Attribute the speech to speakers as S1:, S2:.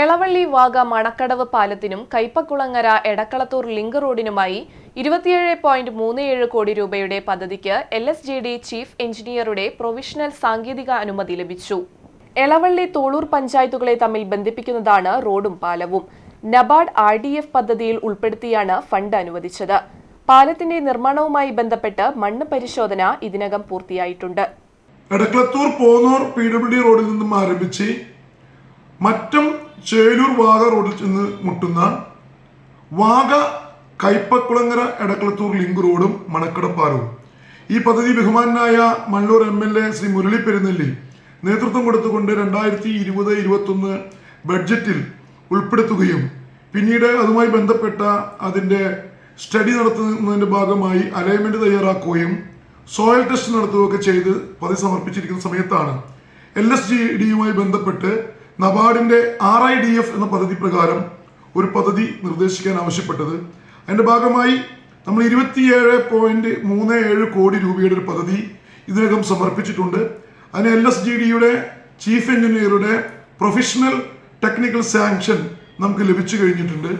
S1: എളവള്ളി വാഗ മണക്കടവ് പാലത്തിനും കൈപ്പക്കുളങ്ങര എടക്കളത്തൂർ ലിങ്ക് റോഡിനുമായി ഇരുപത്തിയേഴ് പോയിന്റ് മൂന്ന് ഏഴ് കോടി രൂപയുടെ പദ്ധതിക്ക് L S G D chief എഞ്ചിനീയറുടെ പ്രൊവിഷണൽ സാങ്കേതിക അനുമതി ലഭിച്ചു. എളവള്ളി തോളൂർ പഞ്ചായത്തുകളെ തമ്മിൽ ബന്ധിപ്പിക്കുന്നതാണ് റോഡും പാലവും. നബാർഡ് ആർ ഡി എഫ് പദ്ധതിയിൽ ഉൾപ്പെടുത്തിയാണ് ഫണ്ട് അനുവദിച്ചത്. പാലത്തിന്റെ നിർമ്മാണവുമായി ബന്ധപ്പെട്ട് മണ്ണ് പരിശോധന ഇതിനകം പൂർത്തിയായിട്ടുണ്ട്.
S2: Edakkalathur Ponnur P W D റോഡിൽ നിന്നും ആരംഭിച്ച് മറ്റം ചേലൂർ വാഗ റോഡിൽ ചെന്ന് മുട്ടുന്ന വാഗ കൈപ്പക്കുളങ്ങര എടക്കളത്തൂർ ലിങ്ക് റോഡും മണക്കടപ്പാലവും ഈ പദ്ധതി ബഹുമാനായ Mannur M L A Shri Murali Perunelli നേതൃത്വം കൊടുത്തുകൊണ്ട് രണ്ടായിരത്തി ഇരുപത് ഇരുപത്തൊന്ന് ബഡ്ജറ്റിൽ ഉൾപ്പെടുത്തുകയും പിന്നീട് അതുമായി ബന്ധപ്പെട്ട അതിന്റെ സ്റ്റഡി നടത്തുന്നതിന്റെ ഭാഗമായി അലൈൻമെന്റ് തയ്യാറാക്കുകയും സോയിൽ ടെസ്റ്റ് നടത്തുകയൊക്കെ ചെയ്ത് പദ്ധതി സമർപ്പിച്ചിരിക്കുന്ന സമയത്താണ് എൽ എസ് ജി ഡിയുമായി ബന്ധപ്പെട്ട് നബാർഡിന്റെ ആർ ഐ ഡി എഫ് എന്ന പദ്ധതി പ്രകാരം ഒരു പദ്ധതി നിർദ്ദേശിക്കാൻ ആവശ്യപ്പെട്ടത്. അതിന്റെ ഭാഗമായി നമ്മൾ ഇരുപത്തിയേഴ് പോയിന്റ് മൂന്ന് ഏഴ് കോടി രൂപയുടെ ഒരു പദ്ധതി ഇതിനകം സമർപ്പിച്ചിട്ടുണ്ട്. അതിന് എൽ എസ് ജി ഡിയുടെ ചീഫ് എഞ്ചിനീയറുടെ പ്രൊഫഷണൽ ടെക്നിക്കൽ സാങ്ഷൻ നമുക്ക് ലഭിച്ചു കഴിഞ്ഞിട്ടുണ്ട്.